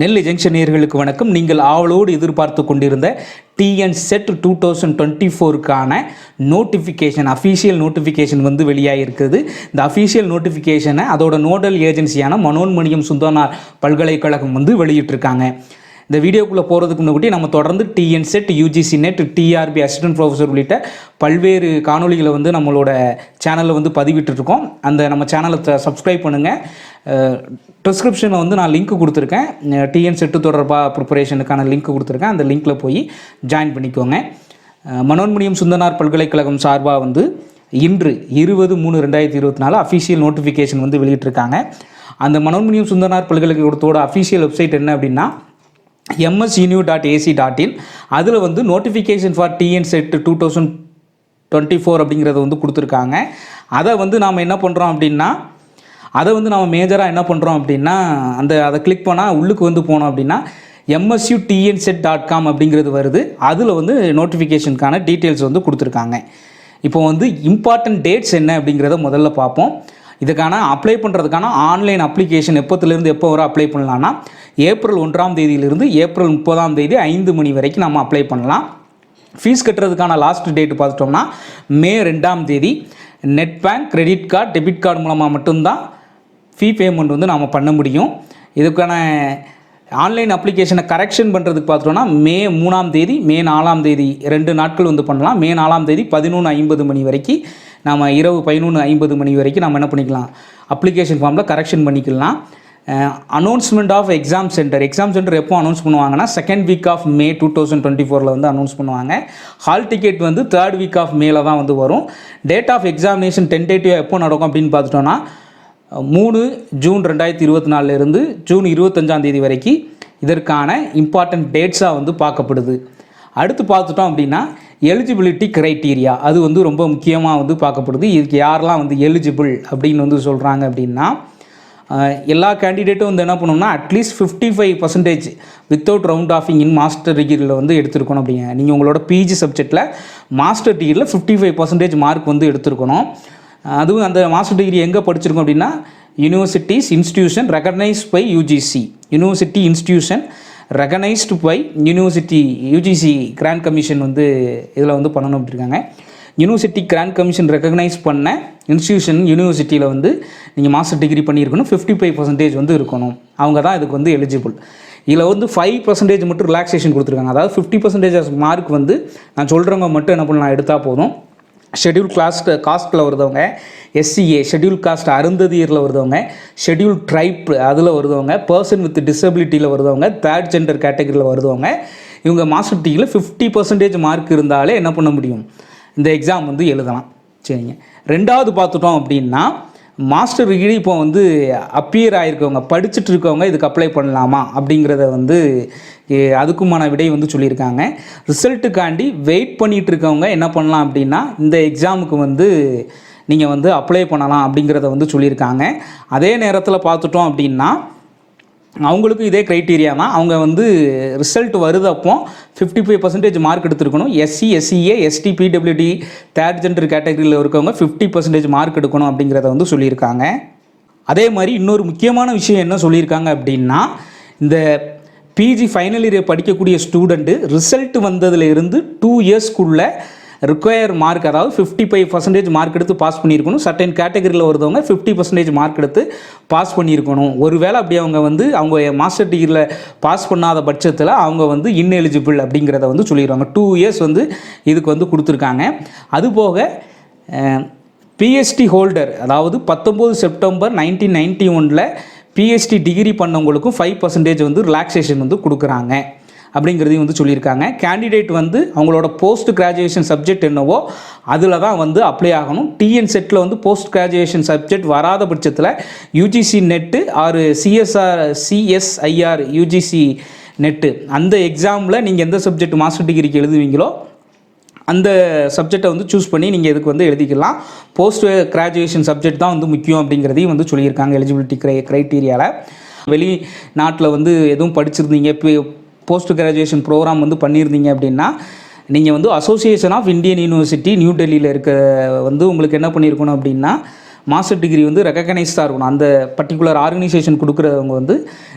நெல்லி ஜங்ஷன் நேர்களுக்கு வணக்கம். நீங்கள் ஆவலோடு எதிர்பார்த்து கொண்டிருந்த TN SET two thousand twenty ஃபோருக்கான notification official notification வந்து வெளியாகிருக்குது இந்த அஃபீஷியல் நோட்டிஃபிகேஷனை அதோட நோடல் ஏஜென்சியான மனோன்மணியம் சுந்தனார் பல்கலைக்கழகம் வந்து வெளியிட்டிருக்காங்க. இந்த வீடியோக்குள்ளே போகிறதுக்கு முன்னாடி நம்ம தொடர்ந்து TN SET UGC NET TRB assistant professor உள்ளிட்ட பல்வேறு காணொளிகளை வந்து நம்மளோட சேனலில் வந்து பதிவிட்டுருக்கோம். அந்த நம்ம சேனலை சப்ஸ்கிரைப் பண்ணுங்கள் டிஸ்கிரிப்ஷனில் வந்து நான் லிங்க் கொடுத்துருக்கேன். டிஎன் செட்டு தொடர்பாக ப்ரிப்பரேஷனுக்கான லிங்க் கொடுத்துருக்கேன். அந்த லிங்க்கில் போய் ஜாயின் பண்ணிக்கோங்க. மனோன்மணியம் சுந்தனார் பல்கலைக்கழகம் சார்பாக வந்து இன்று இருபது மூணு ரெண்டாயிரத்தி இருபத்தி நாலு அஃபிஷியல் நோட்டிஃபிகேஷன் வந்து வெளியிட்டிருக்காங்க. அந்த மனோன்மணியம் சுந்தனார் பல்கலைக்கழகத்தோட அஃபிஷியல் வெப்சைட் என்ன அப்படின்னா msuniv dot AC dot in அதில் வந்து notification for TN SET two thousand twenty four அப்படிங்கிறத வந்து கொடுத்துருக்காங்க. அதை வந்து நாம் என்ன பண்ணுறோம் அப்படின்னா அதை வந்து நம்ம மேஜராக என்ன பண்ணுறோம் அப்படின்னா அந்த அதை கிளிக் பண்ணால் உள்ளுக்கு வந்து போனோம் அப்படின்னா MSU TN SET dot com அப்படிங்கிறது வருது. அதில் வந்து நோட்டிஃபிகேஷனுக்கான டீட்டெயில்ஸ் வந்து கொடுத்துருக்காங்க. இப்போ வந்து இம்பார்ட்டன்ட் டேட்ஸ் என்ன அப்படிங்கிறத முதல்ல பார்ப்போம். இதுக்கான அப்ளை பண்ணுறதுக்கான ஆன்லைன் அப்ளிகேஷன் எப்போத்துலேருந்து எப்போ வர அப்ளை பண்ணலான்னா ஏப்ரல் ஒன்றாம் தேதியிலிருந்து ஏப்ரல் முப்பதாம் தேதி ஐந்து மணி வரைக்கும் நம்ம அப்ளை பண்ணலாம். ஃபீஸ் கட்டுறதுக்கான லாஸ்ட் டேட் பார்த்துட்டோம்னா மே ரெண்டாம் தேதி net bank credit card debit card மூலமாக மட்டும்தான் ஃபீ பேமெண்ட் வந்து நாம் பண்ண முடியும். இதுக்கான ஆன்லைன் அப்ளிகேஷனை கரெக்ஷன் பண்ணுறதுக்கு பார்த்துட்டோம்னா மே மூணாம் தேதி மே நாலாம் தேதி ரெண்டு நாட்கள் வந்து பண்ணலாம். மே நாலாம் தேதி பதினொன்று ஐம்பது மணி வரைக்கும் நம்ம இரவு பதினொன்று ஐம்பது மணி வரைக்கும் நம்ம என்ன பண்ணிக்கலாம்? அப்ளிகேஷன் ஃபார்மில் கரெக்ஷன் பண்ணிக்கலாம். Announcement of exam centre exam centre எப்போ அனௌன்ஸ் பண்ணுவாங்கன்னா second week of May two thousand twenty ஃபோரில் வந்து அனௌன்ஸ் பண்ணுவாங்க. ஹால் டிக்கெட் வந்து தேர்ட் வீக் ஆஃப் மேல தான் வந்து வரும். டேட் ஆஃப் எக்ஸாமினேஷன் டென்டேட்டிவ் எப்போ நடக்கும் அப்படின்னு பார்த்துட்டோன்னா மூணு ஜூன் ரெண்டாயிரத்தி இருபத்தி நாலுலேருந்து ஜூன் இருபத்தஞ்சாம் தேதி வரைக்கும் இதற்கான இம்பார்ட்டன்ட் டேட்ஸாக வந்து பார்க்கப்படுது. அடுத்து பார்த்துட்டோம் அப்படின்னா எலிஜிபிலிட்டி க்ரைட்டீரியா அது வந்து ரொம்ப முக்கியமாக வந்து பார்க்கப்படுது. இதுக்கு யாரெல்லாம் வந்து எலிஜிபிள் அப்படின்னு வந்து சொல்கிறாங்க அப்படின்னா எல்லா கேண்டிடேட்டும் வந்து என்ன பண்ணணும்னா at least fifty five percentage without round offing in master டிகிரியில் வந்து எடுத்திருக்கணும் அப்படிங்க. நீங்கள் உங்களோட பிஜி சப்ஜெக்டில் மாஸ்டர் டிகிரியில் ஃபிஃப்டி ஃபைவ் பர்சன்டேஜ் மார்க் வந்து எடுத்திருக்கணும். அதுவும் அந்த மாஸ்டர் டிகிரி எங்கே படிச்சிருக்கோம் அப்படின்னா universities institution recognised by UGC university institution recognised by university UGC grant commission வந்து இதில் வந்து பண்ணணும் அப்படிருக்காங்க யூனிவர்சிட்டி கிராண்ட் கமிஷன் ரெகனைஸ் பண்ண இன்ஸ்டியூஷன் யூனிவர்சிட்டியில் வந்து நீங்கள் மாஸ்டர் டிகிரி பண்ணியிருக்கணும் ஃபிஃப்டி ஃபைவ் பர்சன்டேஜ் வந்து இருக்கணும். அவங்க தான் இதுக்கு வந்து எலிஜிபிள் இதில் வந்து ஃபைவ் பர்சன்டேஜ் மட்டும் ரிலாக்ஸேஷன் கொடுத்துருக்காங்க. அதாவது ஃபிஃப்டி பர்சன்டேஜ் மார்க் வந்து நான் சொல்கிறவங்க மட்டும் என்ன பண்ணலாம் எடுத்தால் போதும். ஷெட்யூல் கிளாஸ் காஸ்ட்டில் வருதவங்க எஸ்சிஏ ஷெட்யூல் காஸ்ட் அருந்ததியரில் வருதவங்க ஷெட்யூல் ட்ரைப் அதில் வருதவங்க பர்சன் வித் டிசபிலிட்டியில் வருதவங்க தேர்ட் ஜெண்டர் கேட்டகரியில் வருதவங்க இவங்க மாஸ்டர் டிகிரியில் ஃபிஃப்டி பர்சன்டேஜ் மார்க் இருந்தாலே என்ன பண்ண முடியும்? இந்த எக்ஸாம் வந்து எழுதலாம். சரிங்க. ரெண்டாவது பார்த்துட்டோம் அப்படின்னா மாஸ்டர் டிகிரி இப்போ வந்து அப்பியர் ஆகிருக்கவங்க படிச்சுட்டு இருக்கவங்க இதுக்கு அப்ளை பண்ணலாமா அப்படிங்கிறத வந்து அதுக்குமான விடை வந்து சொல்லியிருக்காங்க. ரிசல்ட்டுக்காண்டி வெயிட் பண்ணிகிட்டு இருக்கவங்க என்ன பண்ணலாம் அப்படின்னா இந்த எக்ஸாமுக்கு வந்து நீங்கள் வந்து அப்ளை பண்ணலாம் அப்படிங்கிறத வந்து சொல்லியிருக்காங்க. அதே நேரத்தில் பார்த்துட்டோம் அப்படின்னா அவங்களுக்கும் இதே க்ரைட்டீரியா தான். அவங்க வந்து ரிசல்ட் வருதப்போ fifty five percentage mark எடுத்துருக்கணும் SC SCA ST PWD third gender கேட்டகரியில் இருக்கவங்க ஃபிஃப்டி பர்சன்டேஜ் மார்க் எடுக்கணும் அப்படிங்கிறத வந்து சொல்லியிருக்காங்க. அதே மாதிரி இன்னொரு முக்கியமான விஷயம் என்ன சொல்லியிருக்காங்க அப்படின்னா இந்த பிஜி ஃபைனல் இயர் படிக்கக்கூடிய ஸ்டூடெண்ட்டு ரிசல்ட் வந்ததுலேருந்து டூ இயர்ஸ்க்குள்ளே ரிக்கொயர் மார்க் அதாவது ஃபிஃப்டி ஃபைவ் பர்சன்டேஜ் மார்க் எடுத்து பாஸ் பண்ணியிருக்கணும். சர்டன் கேட்டகரியில் வருதவங்க ஃபிஃப்டி பர்சன்டேஜ் மார்க் எடுத்து பாஸ் பண்ணியிருக்கணும். ஒருவேளை அப்படி அவங்க வந்து அவங்க மாஸ்டர் டிகிரியில் பாஸ் பண்ணாத பட்சத்தில் அவங்க வந்து இன்எலிஜிபிள் அப்படிங்கிறத வந்து சொல்லிடுவாங்க. டூ இயர்ஸ் வந்து இதுக்கு வந்து கொடுத்துருக்காங்க. அதுபோக பிஎஸ்டி ஹோல்டர் அதாவது பத்தொம்போது செப்டம்பர் நைன்டீன் நைன்ட்டி ஒனில் பிஎஸ்டி டிகிரி பண்ணவங்களுக்கும் ஃபைவ் பர்சன்டேஜ் வந்து ரிலாக்ஸேஷன் வந்து கொடுக்குறாங்க. அப்படிங்கிறதையும் வந்து சொல்லியிருக்காங்க. கேண்டிடேட் வந்து அவங்களோட போஸ்ட் கிராஜுவேஷன் சப்ஜெக்ட் என்னவோ அதில் தான் வந்து அப்ளை ஆகணும். டிஎன் செட்டில் வந்து போஸ்ட் கிராஜுவேஷன் சப்ஜெக்ட் வராத பட்சத்தில் UGC net or CSR CSIR UGC net அந்த எக்ஸாமில் நீங்கள் எந்த சப்ஜெக்ட் மாஸ்டர் டிகிரிக்கு எழுதுவீங்களோ அந்த சப்ஜெக்டை வந்து சூஸ் பண்ணி நீங்கள் இதுக்கு வந்து எழுதிக்கலாம். போஸ்ட் கிராஜுவேஷன் சப்ஜெக்ட் தான் வந்து முக்கியம் அப்படிங்கிறதையும் வந்து சொல்லியிருக்காங்க எலிஜிபிலிட்டி க்ரை க்ரைட்டீரியாவில் வெளிநாட்டில் வந்து எதுவும் படிச்சிருந்தீங்க இப்போ போஸ்ட் கிராஜுவேஷன் ப்ரோக்ராம் வந்து பண்ணியிருந்தீங்க அப்படின்னா நீங்கள் வந்து association of Indian university new டெல்லியில் இருக்க வந்து உங்களுக்கு என்ன பண்ணியிருக்கணும் அப்படின்னா மாஸ்டர் டிகிரி வந்து ரெக்கக்னைஸ்டாக இருக்கணும். அந்த பர்டிகுலர் ஆர்கனைசேஷன் கொடுக்குறவங்க வந்து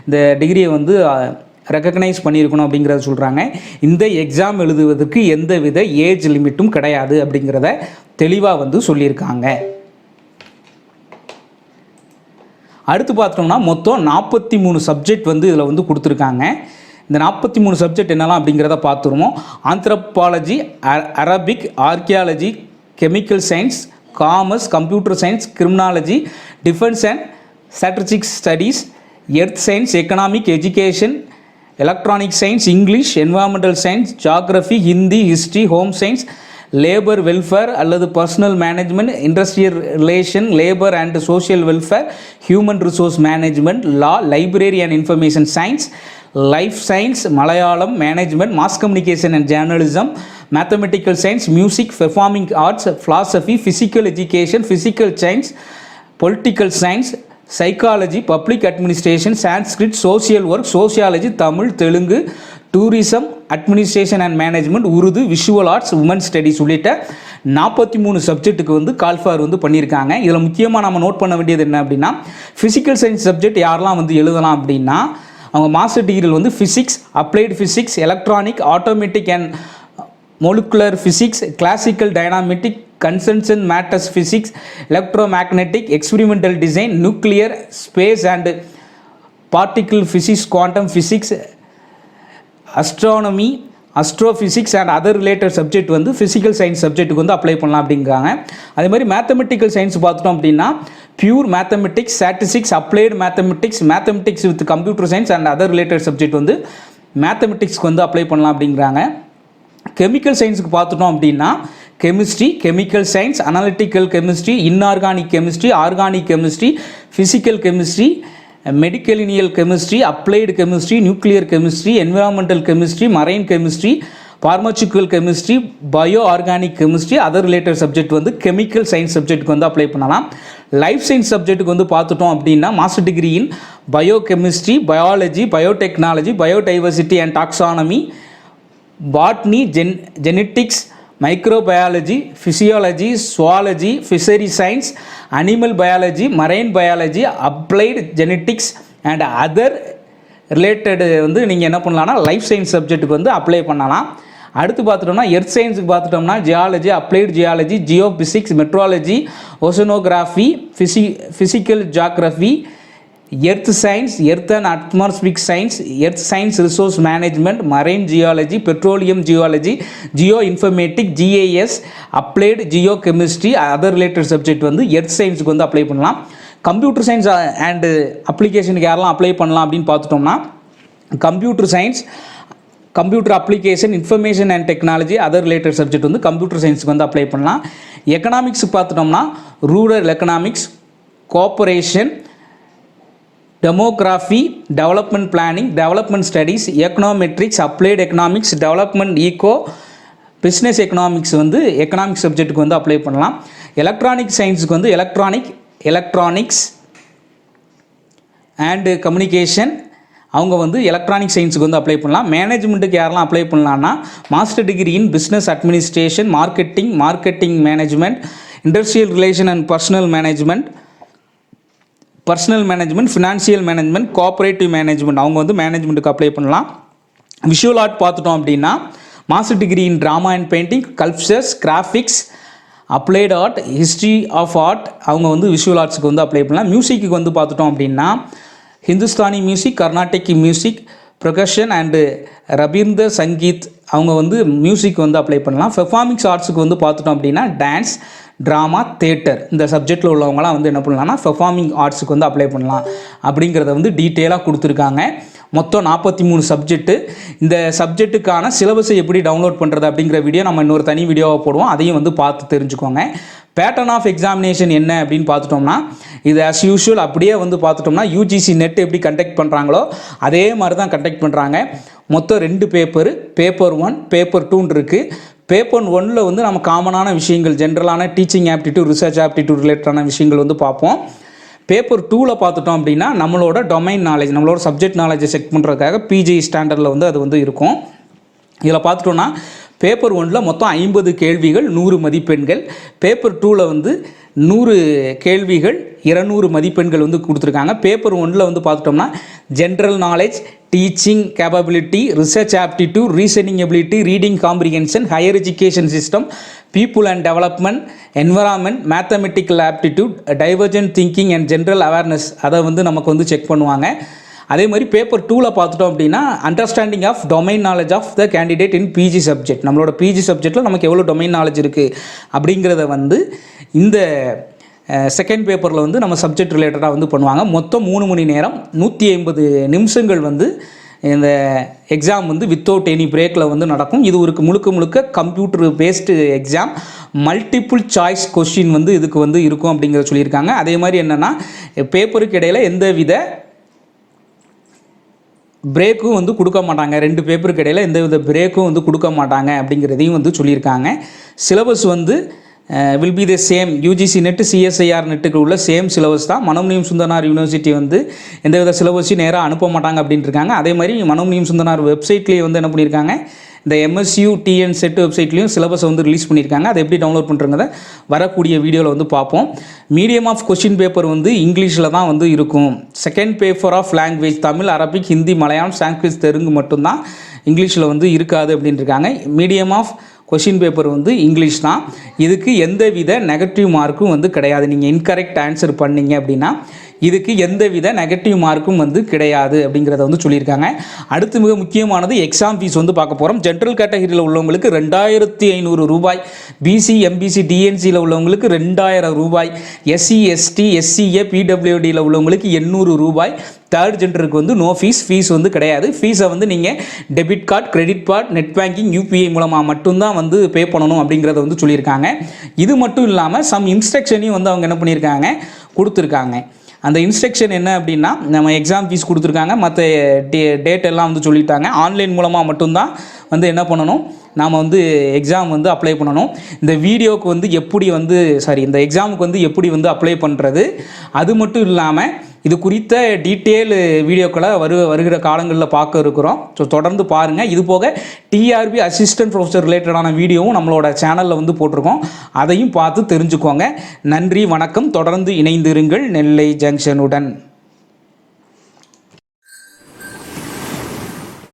இந்த டிகிரியை வந்து ரெக்கக்னைஸ் பண்ணியிருக்கணும் அப்படிங்கிறத சொல்கிறாங்க இந்த எக்ஸாம் எழுதுவதற்கு எந்த வித ஏஜ் லிமிட்டும் கிடையாது அப்படிங்கிறத தெளிவாக வந்து சொல்லியிருக்காங்க. அடுத்து பார்த்தோம்னா மொத்தம் நாற்பத்தி மூணு சப்ஜெக்ட் வந்து இதில் வந்து கொடுத்துருக்காங்க. இந்த நாற்பத்தி மூணு சப்ஜெக்ட் என்னெல்லாம் அப்படிங்கிறத பார்த்துருவோம். Anthropology Arabic archaeology chemical science commerce computer science criminology defence and strategic studies earth science economic education electronic science English environmental science geography Hindi history home science labour welfare அல்லது personnel management industrial relation labour and social welfare human resource management law library and information science life science Malayalam management mass communication and journalism mathematical science music performing arts philosophy physical education physical science political science psychology public administration Sanskrit social work sociology Tamil Telugu tourism administration and management Urdu visual arts women studies உள்ளிட்ட நாற்பத்தி மூணு சப்ஜெக்ட்டுக்கு வந்து call for வந்து பண்ணியிருக்காங்க. இதில் முக்கியமாக நம்ம நோட் பண்ண வேண்டியது என்ன அப்படின்னா ஃபிசிக்கல் சயின்ஸ் சப்ஜெக்ட் யாரெல்லாம் வந்து எழுதலாம் அப்படின்னா அவங்க மாஸ்டர் டிகிரியில் வந்து physics applied physics electronic automatic and molecular physics classical dynamic condensation matters physics electromagnetic experimental design nuclear space and particle physics quantum physics astronomy astrophysics and other related subject வந்து physical science சப்ஜெக்ட்டுக்கு வந்து apply பண்ணலாம் அப்படிங்கிறாங்க. அதே மாதிரி mathematical science பார்த்துட்டோம் அப்படின்னா pure mathematics statistics applied mathematics mathematics with computer science and other related subject வந்து மேத்தமெட்டிக்ஸ்க்கு வந்து அப்ளை பண்ணலாம் அப்படிங்கிறாங்க. கெமிக்கல் சயின்ஸுக்கு பார்த்துட்டோம் அப்படின்னா chemistry chemical science analytical chemistry inorganic chemistry organic chemistry physical chemistry medicinal chemistry applied chemistry nuclear chemistry environmental chemistry marine chemistry pharmaceutical chemistry bio organic chemistry other related subject வந்து chemical science சப்ஜெக்ட்டுக்கு வந்து apply பண்ணலாம். Life science சப்ஜெக்ட்டுக்கு வந்து பார்த்துட்டோம் அப்படின்னா master டிகிரியின் biochemistry biology biotechnology biodiversity and taxonomy botany gen genetics microbiology physiology zoology fishery science animal biology marine biology applied genetics and other related வந்து நீங்கள் என்ன பண்ணலாம்னா லைஃப் சயின்ஸ் சப்ஜெக்ட்டுக்கு வந்து அப்ளை பண்ணலாம். அடுத்து பார்த்துட்டோம்னா எர்த் சயின்ஸுக்கு பார்த்துட்டோம்னா geology applied geology geophysics meteorology oceanography fizzy physical geography earth science earth and atmospheric science earth science resource management marine geology petroleum geology geoinformatics GIS applied geochemistry other related subject வந்து earth சயின்ஸுக்கு வந்து apply பண்ணலாம். Computer science and அப்ளிகேஷனுக்கு யாரெல்லாம் apply பண்ணலாம் அப்படின்னு பார்த்துட்டோம்னா computer science computer application information and technology other related subject வந்து computer சயின்ஸுக்கு வந்து அப்ளை பண்ணலாம். எக்கனாமிக்ஸ் பார்த்துட்டோம்னா rural economics cooperation demography development planning development studies econometrics applied economics development eco business economics வந்து எக்கனாமிக்ஸ் சப்ஜெக்ட்டுக்கு வந்து அப்ளை பண்ணலாம். எலக்ட்ரானிக் சயின்ஸுக்கு வந்து எலக்ட்ரானிக் எலக்ட்ரானிக்ஸ் அண்டு கம்யூனிகேஷன் அவங்க வந்து எலக்ட்ரானிக் சயின்ஸுக்கு வந்து அப்ளை பண்ணலாம். மேனேஜ்மெண்ட்டுக்கு யாரெல்லாம் அப்ளை பண்ணலான்னா master degree in business administration marketing marketing management industrial relation and personnel management personnel management financial management cooperative management அவங்க வந்து மேனேஜ்மெண்ட்டுக்கு அப்ளை பண்ணலாம். விஷுவல் ஆர்ட் பார்த்துட்டோம் அப்படின்னா master degree in drama and painting cultures graphics applied art history of art அவங்க வந்து visual ஆர்ட்ஸுக்கு வந்து apply பண்ணலாம். மியூசிக்கு வந்து பார்த்துட்டோம் அப்படின்னா Hindustani music Carnatic music percussion and Rabindra Sangeet அவங்க வந்து மியூசிக் வந்து அப்ளை பண்ணலாம். பெர்ஃபார்மிங்ஸ் ஆர்ட்ஸுக்கு வந்து பார்த்துட்டோம் அப்படின்னா டான்ஸ் ட்ராமா தேட்டர் இந்த சப்ஜெக்டில் உள்ளவங்களாம் வந்து என்ன பண்ணலாம்னா பெர்ஃபார்மிங் ஆர்ட்ஸுக்கு வந்து அப்ளை பண்ணலாம் அப்படிங்கிறத வந்து டீட்டெயிலாக கொடுத்துருக்காங்க. மொத்தம் நாற்பத்தி மூணு சப்ஜெக்ட்டு இந்த சப்ஜெக்ட்டுக்கான சிலபஸை எப்படி டவுன்லோட் பண்ணுறது அப்படிங்கிற வீடியோ நம்ம இன்னொரு தனி வீடியோவை போடுவோம். அதையும் வந்து பார்த்து தெரிஞ்சுக்கோங்க. பேட்டர்ன் ஆஃப் எக்ஸாமினேஷன் என்ன அப்படின்னு பார்த்துட்டோம்னா இது அஸ் யூஷுவல் அப்படியே வந்து பார்த்துட்டோம்னா யூஜிசி நெட் எப்படி கண்டக்ட் பண்ணுறாங்களோ அதே மாதிரி தான் கண்டக்ட் பண்ணுறாங்க மொத்தம் ரெண்டு பேப்பர் பேப்பர் ஒன் பேப்பர் டூன்னு இருக்குது பேப்பர் ஒன்னில் வந்து நம்ம காமனான விஷயங்கள் ஜென்ரலான டீச்சிங் ஆப்டிடியூட் ரிசர்ச் ஆப்டிடியூட் ரிலேட்டடான விஷயங்கள் வந்து பார்ப்போம். பேப்பர் டூவில் பார்த்துட்டோம் அப்படின்னா நம்மளோட டொமைன் நாலேஜ் நம்மளோட சப்ஜெக்ட் நாலேஜை செக் பண்ணுறதுக்காக பிஜி ஸ்டாண்டர்டில் வந்து அது வந்து இருக்கும். இதில் பார்த்துட்டோன்னா பேப்பர் ஒன்றில் மொத்தம் ஐம்பது கேள்விகள் நூறு மதிப்பெண்கள். பேப்பர் டூவில் வந்து நூறு கேள்விகள் இருநூறு மதிப்பெண்கள் வந்து கொடுத்துருக்காங்க. பேப்பர் ஒன்றில் வந்து பார்த்துட்டோம்னா general knowledge teaching capability research aptitude reasoning ability reading comprehension higher education system people and development environment mathematical aptitude divergent thinking and general awareness அதை வந்து நமக்கு வந்து செக் பண்ணுவாங்க. அதே மாதிரி பேப்பர் டூவில் பார்த்துட்டோம் அப்படின்னா understanding of domain knowledge of the candidate in PG subject நம்மளோட பிஜி சப்ஜெக்டில் நமக்கு எவ்வளோ டொமைன் நாலேஜ் இருக்குது அப்படிங்கிறத வந்து இந்த செகண்ட் பேப்பரில் வந்து நம்ம சப்ஜெக்ட் ரிலேட்டடாக வந்து பண்ணுவாங்க. மொத்தம் மூணு மணி நேரம் நூற்றி ஐம்பது நிமிஷங்கள் வந்து இந்த எக்ஸாம் வந்து வித்தவுட் எனி பிரேக்கில் வந்து நடக்கும். இது ஒரு முழுக்க முழுக்க computer based exam multiple choice question வந்து இதுக்கு வந்து இருக்கும் அப்படிங்கிறத சொல்லியிருக்காங்க. அதே மாதிரி என்னென்னா பேப்பருக்கு இடையில் எந்த வித பிரேக்கும் வந்து கொடுக்க மாட்டாங்க. ரெண்டு பேப்பருக்கு இடையில் எந்த வித பிரேக்கும் வந்து கொடுக்க மாட்டாங்க அப்படிங்கிறதையும் வந்து சொல்லியிருக்காங்க. சிலபஸ் வந்து will be the same UGC NET CSIR நெட்டுக்கு உள்ள சேம் சிலபஸ் தான். மனோமணியம் சுந்தனார் யூனிவர்சிட்டி வந்து எந்தவித சிலபஸையும் நேராக அனுப்ப மாட்டாங்க அப்படின்ட்டு இருக்காங்க. அதே மாதிரி மனோமியம் சுந்தனார் வெப்சைட்லேயே வந்து என்ன பண்ணியிருக்காங்க? இந்த எம்எஸ்யூ டிஎன் செட் வெப்சைட்லேயும் சிலபஸ் வந்து ரிலீஸ் பண்ணியிருக்காங்க. அதை எப்படி டவுன்லோட் பண்ணுறங்கிறத வரக்கூடிய வீடியோவில் வந்து பார்ப்போம். மீடியம் ஆஃப் கொஷின் பேப்பர் வந்து இங்கிலீஷில் தான் வந்து இருக்கும். Second paper of language Tamil Arabic Hindi Malayalam Sanskrit Telugu மட்டும்தான் இங்கிலீஷில் வந்து இருக்காது அப்படின்ட்டுருக்காங்க மீடியம் ஆஃப் கொஷின் பேப்பர் வந்து இங்கிலீஷ் தான். இதுக்கு எந்த வித நெகட்டிவ் மார்க்கும் வந்து கிடையாது. நீங்கள் இன்கரெக்ட் ஆன்சர் பண்ணீங்க அப்படின்னா இதுக்கு எந்த வித நெகட்டிவ் மார்க்கும் வந்து கிடையாது அப்படிங்கிறத வந்து சொல்லியிருக்காங்க. அடுத்து மிக முக்கியமானது எக்ஸாம் ஃபீஸ் வந்து பார்க்க போகிறோம் ஜென்ரல் கேட்டகரியில் உள்ளவங்களுக்கு ரெண்டாயிரத்தி ஐநூறு ரூபாய் பிசி எம்பிசி டிஎன்சியில் உள்ளவங்களுக்கு ரெண்டாயிரம் ரூபாய் எஸ்சி எஸ்டி எஸ்சிஏ பிடபிள்யூடியில் உள்ளவங்களுக்கு எண்ணூறு ரூபாய். தேர்ட் ஜென்டருக்கு வந்து நோ ஃபீஸ் ஃபீஸ் வந்து கிடையாது. ஃபீஸை வந்து நீங்கள் debit card credit card net banking UPI மூலமாக மட்டும்தான் வந்து பே பண்ணணும் அப்படிங்கிறத வந்து சொல்லியிருக்காங்க. இது மட்டும் இல்லாமல் சம் இன்ஸ்ட்ரக்ஷனையும் வந்து அவங்க என்ன பண்ணியிருக்காங்க? கொடுத்துருக்காங்க. அந்த இன்ஸ்ட்ரக்ஷன் என்ன அப்படின்னா நம்ம எக்ஸாம் ஃபீஸ் கொடுத்துருக்காங்க மற்ற டே டேட் எல்லாம் வந்து சொல்லிட்டாங்க. ஆன்லைன் மூலமாக மட்டும்தான் வந்து என்ன பண்ணணும்? நாம் வந்து எக்ஸாம் வந்து அப்ளை பண்ணணும். இந்த வீடியோவுக்கு வந்து எப்படி வந்து சாரி இந்த எக்ஸாமுக்கு வந்து எப்படி வந்து அப்ளை பண்ணுறது அது மட்டும் இல்லாமல் இது குறித்த டீட்டெயில் வீடியோக்களை வரு வருகிற காலங்களில் பார்க்க இருக்கிறோம். ஸோ தொடர்ந்து பாருங்கள் இது போக டிஆர்பி அசிஸ்டன்ட் ப்ரொஃபஸர் ரிலேட்டடான வீடியோவும் நம்மளோட சேனலில் வந்து போட்டிருக்கோம். அதையும் பார்த்து தெரிஞ்சுக்கோங்க. நன்றி வணக்கம். தொடர்ந்து இணைந்திருங்கள் நெல்லை ஜங்ஷனுடன்.